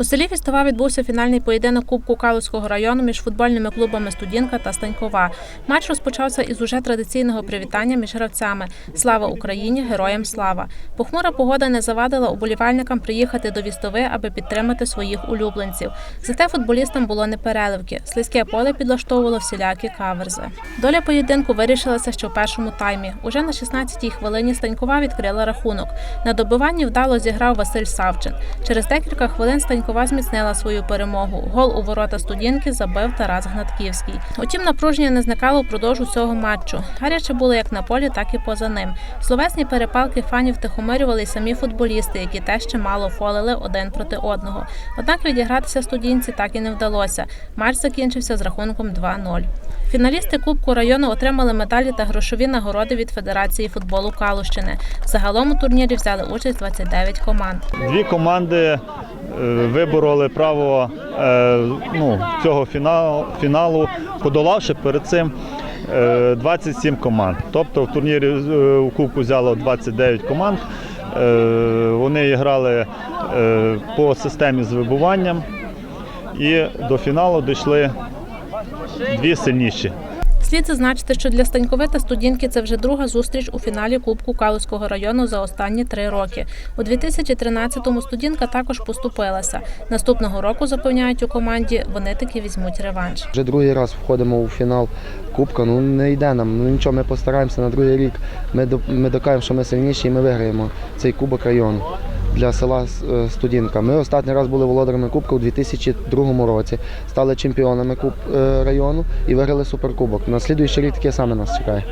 У селі Фістова відбувся фінальний поєдинок Кубку Калузького району між футбольними клубами Студінка та Станькова. Матч розпочався із уже традиційного привітання між гравцями Слава Україні! Героям слава! Похмура погода не завадила уболівальникам приїхати до Вістови, аби підтримати своїх улюбленців. Зате футболістам було не переливки. Слизьке поле підлаштовувало всілякі каверзи. Доля поєдинку вирішилася ще в першому таймі. Уже на 16-й хвилині Станькова відкрила рахунок. На добиванні вдало зіграв Василь Савчин. Через декілька хвилин Станькова зміцнила свою перемогу. Гол у ворота студінки забив Тарас Гнатківський. Утім, напруження не зникало впродовж усього матчу. Гаряче було як на полі, так і поза ним. Словесні перепалки фанів тихомирювали й самі футболісти, які теж ще мало фолили один проти одного. Однак відігратися студінці так і не вдалося. Матч закінчився з рахунком 2-0. Фіналісти Кубку району отримали медалі та грошові нагороди від Федерації футболу Калущини. Загалом у турнірі взяли участь 29 команд. Дві команди вибороли право е, ну, цього фіналу, фіналу, подолавши перед цим е, 27 команд. Тобто в турнірі е, у Кубку взяло 29 команд. Е, Вони грали е, по системі з вибуванням і до фіналу дійшли дві сильніші. Слід зазначити, що для Станькови та студінки це вже друга зустріч у фіналі Кубку Калузького району за останні три роки. У 2013-му студінка також поступилася. Наступного року запевняють у команді, вони таки візьмуть реванш. Вже другий раз входимо у фінал Кубка. Ну не йде нам. Ну нічого, ми постараємося на другий рік. Ми докажемо, що ми сильніші і ми виграємо цей кубок району для села е, Студінка. Ми останній раз були володарами Кубка у 2002 році. Стали чемпіонами Куб е, району і виграли суперкубок. На слідуючий рік таке саме нас чекає.